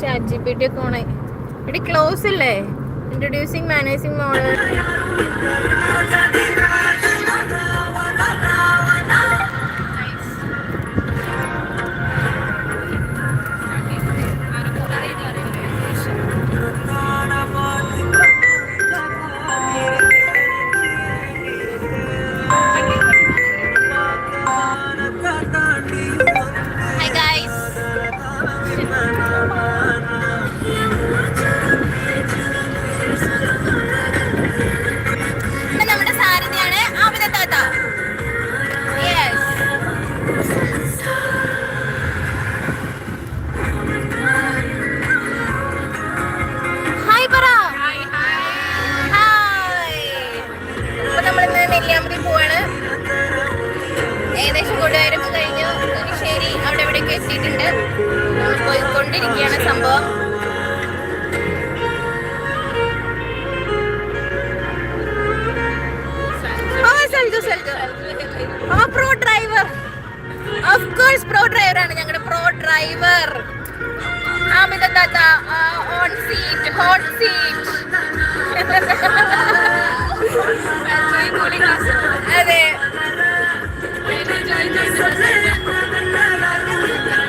Chat G P T ഒക്കെ ഓണായി ഇവിടെ ക്ലോസ് ഇല്ലേ? ഇൻട്രൊഡ്യൂസിങ് മാനേജിങ് മോഡ് താത്ത ഓൺ സീറ്റ് ഹോട്ട് സീറ്റ് അതെ.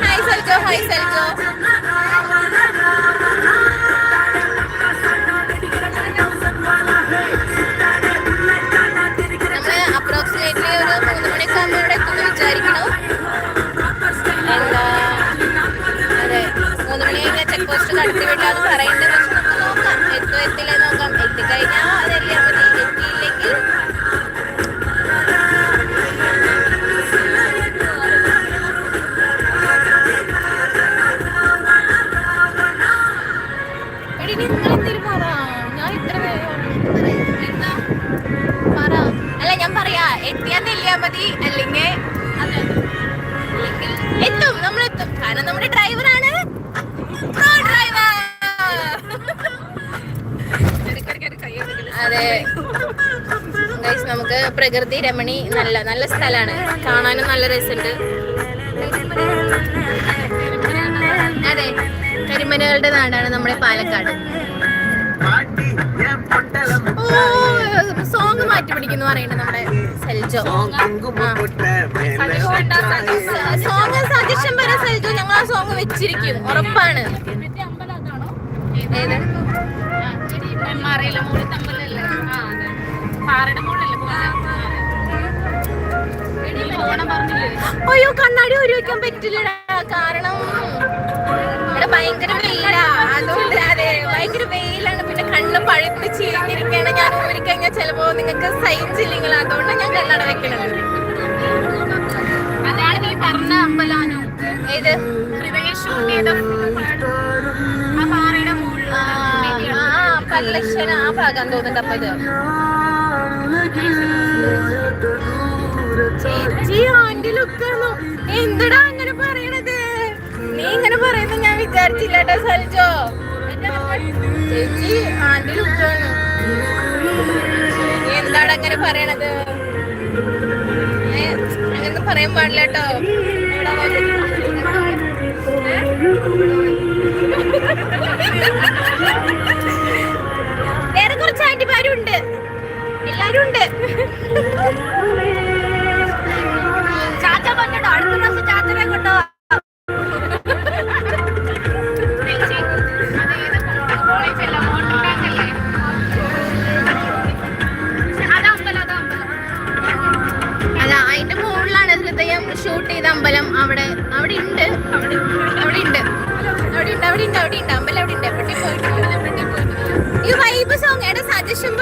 ഹായ് സൽജോ ഹായ് സൽജോ നമ്മൾ അപ്രോക്സിമേറ്റ്ലി ഒരു മൂന്ന് മണിക്കാകുമ്പോൾ ഇവിടെ എത്തുമെന്ന് വിചാരിക്കണം കഴിഞ്ഞാൽ പറയേണ്ടത് പക്ഷെ നമുക്ക് നോക്കാം. എത്തും എത്തില്ലേ നോക്കാം. എത്തിക്കഴിഞ്ഞാൽ അതെല്ലാം രമണി നല്ല നല്ല സ്ഥലമാണ് കാണാനും നല്ല രസമുണ്ട്. അതെ കരിമനകളുടെ നാടാണ് നമ്മുടെ പാലക്കാട്. സോങ് മാറ്റി പിടിക്കുന്നു പറയുന്നത് നമ്മുടെ സെൽജോ. സോങ് സജഷൻ വരെ സെൽജോ. ഞങ്ങൾ ആ സോങ് വെച്ചിരിക്കും ഉറപ്പാണ്. ഏത്? അയ്യോ കണ്ണാടി ഒരു വയ്ക്കാൻ പറ്റില്ലടാ കാരണം ഇവിടെ ഭയങ്കര വെയിലാ അതുകൊണ്ട് അതെ ഭയങ്കര വെയിലാണ് പിന്നെ കണ്ണ് പഴുത്ത് ചീഞ്ഞിരിക്കുകയാണ് ഞാൻ ഒരു കഴിഞ്ഞാൽ ചിലപ്പോ നിങ്ങൾക്ക് സഹിച്ചില്ലെങ്കിൽ അതുകൊണ്ട് ഞാൻ കണ്ണട വെക്കണത് അതാണ് നീ പറഞ്ഞ അമ്പലാനോ ഏത് പല്ലക്ഷന ആ ഭാഗം തോന്നുന്നുണ്ട് എന്തടാ അങ്ങനെ പറയണത്? നീ ഇങ്ങനെ പറയുന്നത് ഞാൻ വിചാരിച്ചില്ല കേട്ടോ സൽജോ. ചേച്ചി ആന്റി ലുക്കാണ് എന്താണ് അങ്ങനെ പറയണത്? അങ്ങനൊന്നും പറയാൻ പാടില്ല കേട്ടോ വേറെ കുറച്ച് ആന്റിമാരും ഉണ്ട് എല്ലാരും ഉണ്ട്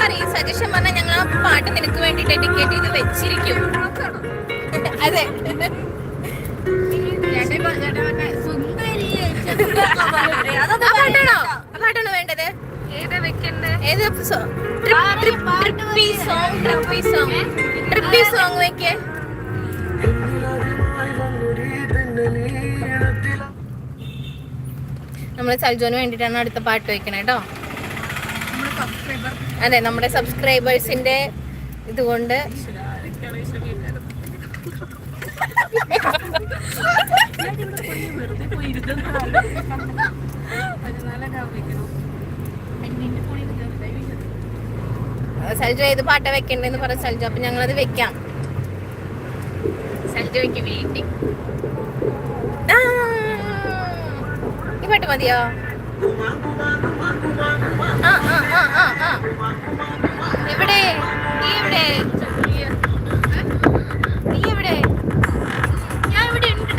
പറയും സജഷൻ പറഞ്ഞാൽ ഞങ്ങൾ ആ പാട്ട് നിനക്ക് വേണ്ടി ഡെഡിക്കേറ്റ് ചെയ്ത് വെച്ചിരിക്കും. അതെ. പാട്ടാണോ? വേണ്ടത്? ഏതാ വെക്കണ്ടേ? ഏത് so- trip- trip- trippy song trippy song trippy song വെക്കേ. നമ്മൾ സൽജോന് വേണ്ടിട്ടാണ് അടുത്ത പാട്ട് വെക്കണേ കേട്ടോ അതെ നമ്മുടെ സബ്സ്ക്രൈബേഴ്സിന്റെ ഇതുകൊണ്ട്. സൽജു ഏത് പാട്ട വെക്കണ്ടെന്ന് പറ സൽജു അപ്പൊ ഞങ്ങളത് വെക്കാം. സൽജുക്ക് വേണ്ടി ഈ പാട്ട് മതിയോ? ആ ആ ആ ആ ആ എവിടെ നീ എവിടെ നീ എവിടെ ഞാൻ ഇവിടെ ഉണ്ട്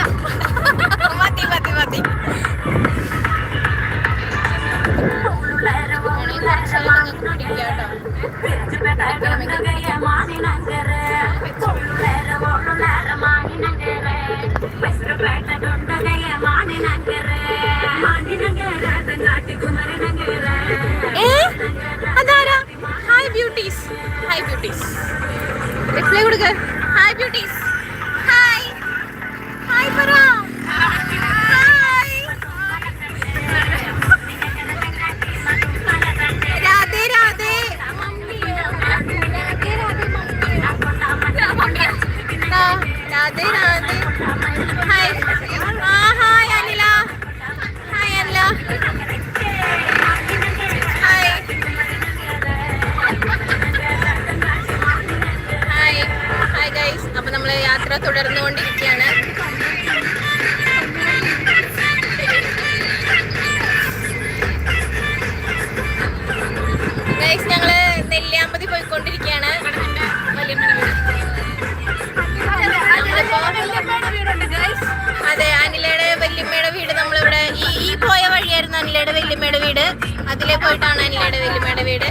മതി മതി മതി വേണമെങ്കിൽ കുറച്ചാൽ ബ്യൂട്ടീസ് ഹായ് ബ്യൂട്ടീസ് റിപ്ലൈ കൊടുക്ക. ഹായ് ബ്യൂട്ടീസ് ഹായ് ഹായ് പറ രാധേ രാധേ രാധേ. രാധേ രാധേ രാധേ. യാത്ര തുടർന്നുകൊണ്ടിരിക്കുകയാണ്. ഞങ്ങൾ നെല്ലിയാമ്പതി പോയിക്കൊണ്ടിരിക്കുകയാണ്. അതെ അനിലയുടെ വല്യമ്മയുടെ വീട് നമ്മളിവിടെ ഈ പോയ വഴിയായിരുന്നു അനിലയുടെ വല്യമ്മയുടെ വീട്. അതിലെ പോയിട്ടാണ് അനിലയുടെ വല്യമ്മയുടെ വീട്.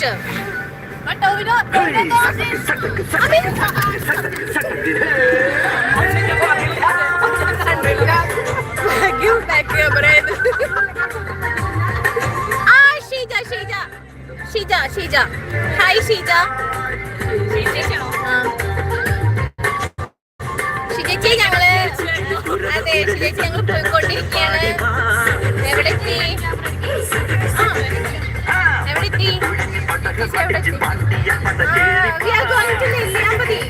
actor. But I mean, you, back you, Brian. Ah, Sheja, Sheja. Sheja, Sheja. Hi, Sheja. ആ. ഷിജേച്ചി ഞങ്ങൾ അതെ ഷിജേച്ചി ഞങ്ങൾ പോയിക്കൊണ്ടിരിക്കുകയാണ് എവിടെ എത്തി എവിടെ എത്തി? We are going to Nelliyampathy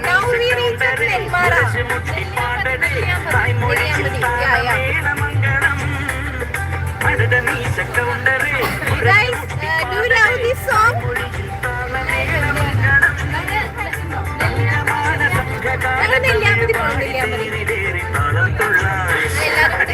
Now we reach at Nelmara. Guys, uh, do you love this song? ഞങ്ങൾ നെല്ലിയാമ്പതി പോകണം നെല്ലിയാമ്പതി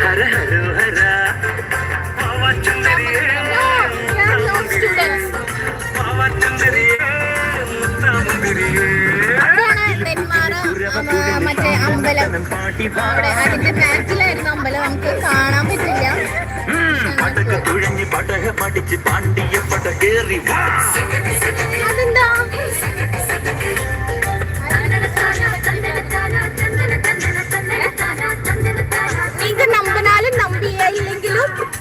ഹര ഹരോ ഹര മറ്റേ അമ്പലം അവിടെ അതിന്റെ ബാക്കിലായിരുന്നു അമ്പലം നമുക്ക് കാണാൻ പറ്റില്ല പടക തുഴഞ്ഞ് പടക പഠിച്ച് പാണ്ടിയ പടകേറി അതെന്താ?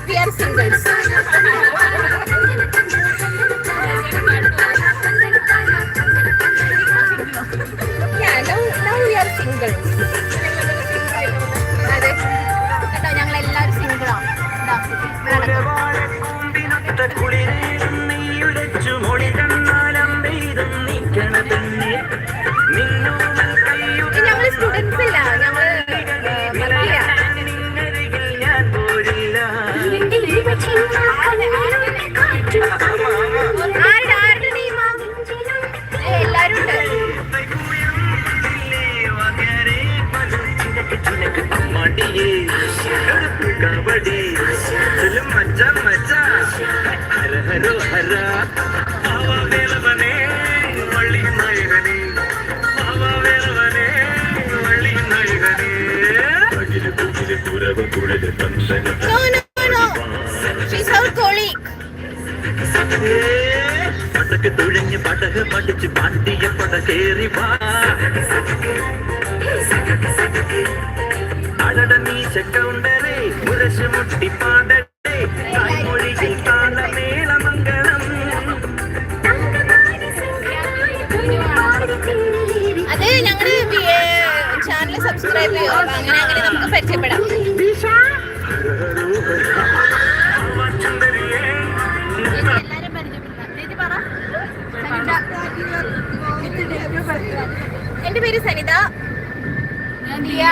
we are singles. ഹരോഹര ഭാവവേലവനെ വള്ളി നായകനെ ഭാവവേലവനെ വള്ളി നായകനെ. കുകിലെ കുകിലെ കുരവ കുളിലെ പന്തന പടക്ക് തുഴഞ്ഞ് പടക പഠിച്ച് പാട്ടിയ പടകേറി വാ. സബ്സ്ക്രൈബ് ചെയ്യുക അങ്ങനെ അങ്ങനെ നമുക്ക് പരിചയപ്പെടാം. പറ. എന്റെ പേര് സനിത. ദിയ.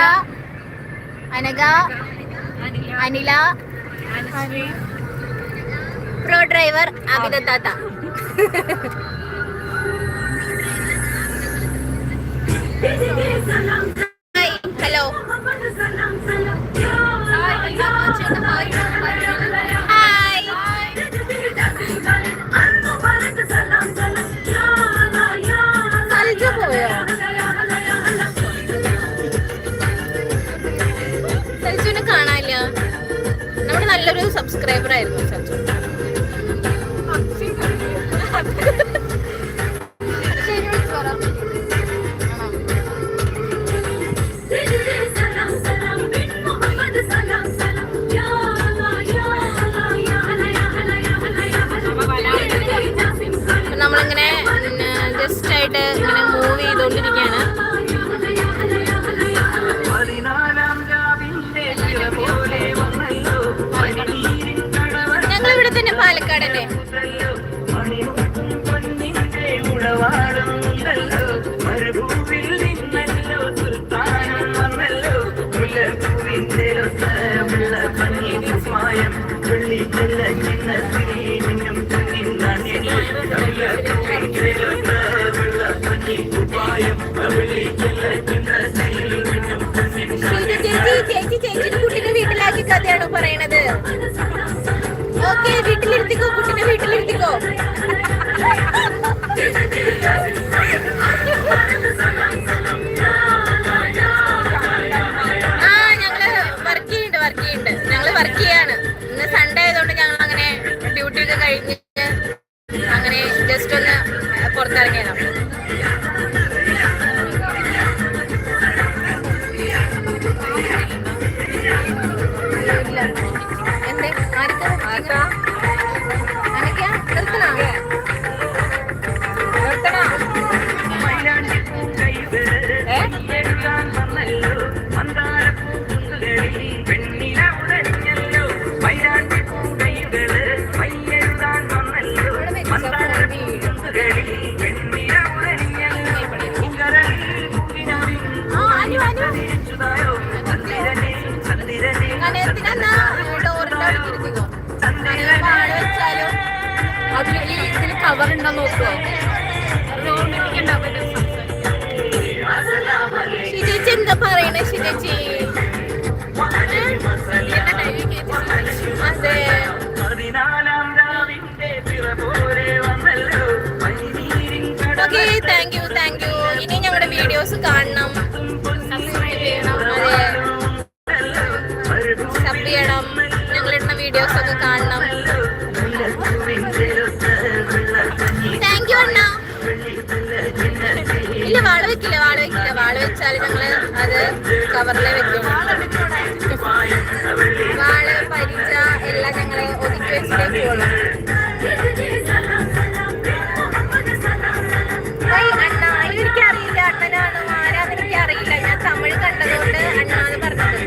അനഘ. അനില. പ്രോ ഡ്രൈവർ അമിതത്താത്ത Thank you. പാടട്ടെ. ചേച്ചി ചേച്ചിയുടെ കുട്ടിനെ വീട്ടിലാക്കി കഥയാണോ പറയണത്? ఓకే వీటిలో ఎత్తుకో పుట్టిన వీటిలో ఎత్తుకో. കവർ ഉണ്ടോ നോക്കുവോ ഷിജേച്ചി എന്താ പറയണേ ഷിജേച്ചി അതെ. Okay thank you thank you ഇനി ഞങ്ങളുടെ വീഡിയോസ് കാണണം. സബ് ചെയ്യണം. ഞങ്ങളിടുന്ന വീഡിയോസ് ഒക്കെ കാണണം. വെക്കില്ല വാള വെക്കില്ല വാള വെച്ചാൽ ഞങ്ങൾ അത് കവറിലെ വെക്കും. വാൾ പരിച എല്ലാം ഞങ്ങൾ ഒതുക്കി വെച്ചിട്ടേ പോകുള്ളൂ എനിക്കറിയില്ല അണ്ണനാണോ ആരാന്ന് എനിക്കറിയില്ല ഞാൻ തമിഴ് കണ്ടതുകൊണ്ട് അണ്ണാന്ന് പറഞ്ഞത്.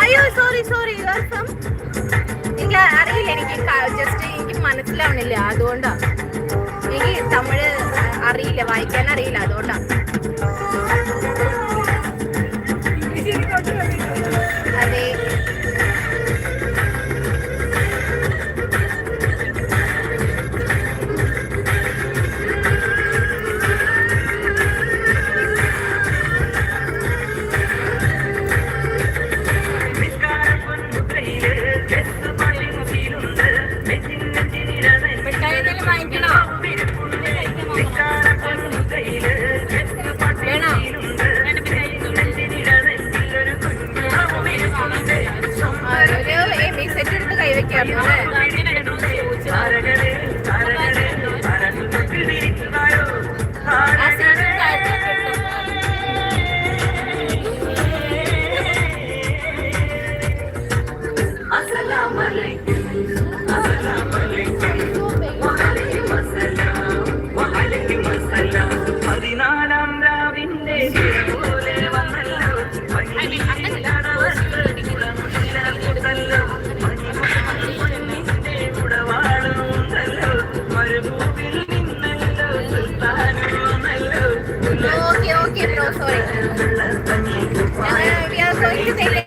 അയ്യോ സോറി സോറി ഫ്രം എനിക്ക് അറിയില്ല എനിക്ക് ജസ്റ്റ് എനിക്ക് മനസ്സിലാവണില്ല. അതുകൊണ്ടാണ് എനിക്ക് തമിഴ് അറിയില്ല വായിക്കാൻ അറിയില്ല അതുകൊണ്ടാ. We are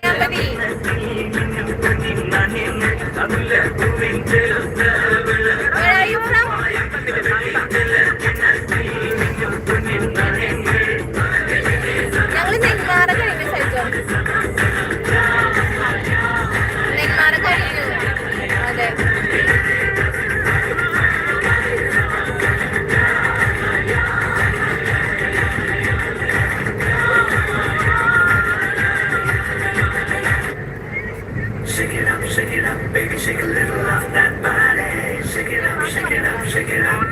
shake it up, baby, shake a little off that body. Shake it up, shake it up, shake it up.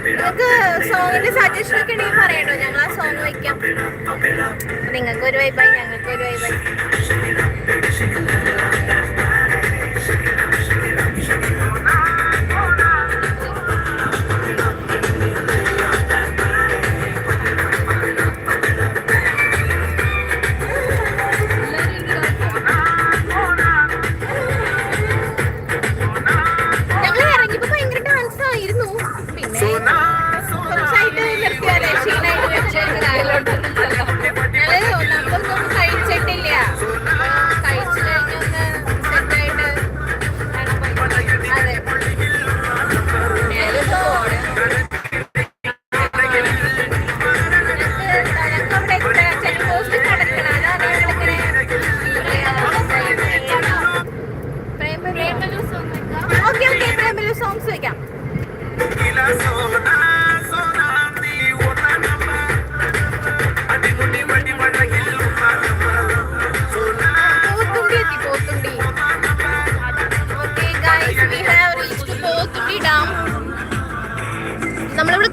നിങ്ങൾക്ക് സോങ്ങിന്റെ സജഷൻ ഒക്കെ ഉണ്ടെങ്കിൽ പറയണോ ഞങ്ങൾ ആ സോങ് വയ്ക്കാം നിങ്ങൾക്ക് ഒരു വൈബായി ഞങ്ങൾക്ക് ഒരു വൈബായി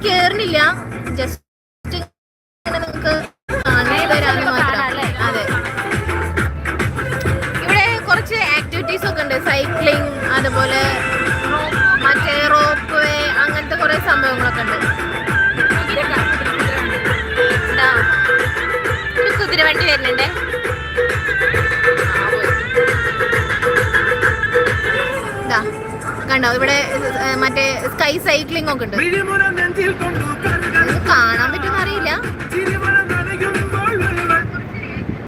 കേറുന്നില്ല ജസ്റ്റ് നിങ്ങക്ക് മാത്രം. അതെ. ഇവിടെ കുറച്ച് ആക്ടിവിറ്റീസ് ഒക്കെ ഉണ്ട്. സൈക്ലിംഗ് അതുപോലെ മറ്റേ റോപ്പ് വേ അങ്ങനത്തെ കുറെ സംഭവങ്ങളൊക്കെ ഉണ്ട്. ഒരു കുതിരവണ്ടി വരുന്നുണ്ടേ. കണ്ടോ? ഇവിടെ മറ്റേ സ്കൈ സൈക്ലിംഗ് ഒക്കെ ഉണ്ട്. കാണാൻ പറ്റുമെന്ന് അറിയില്ല.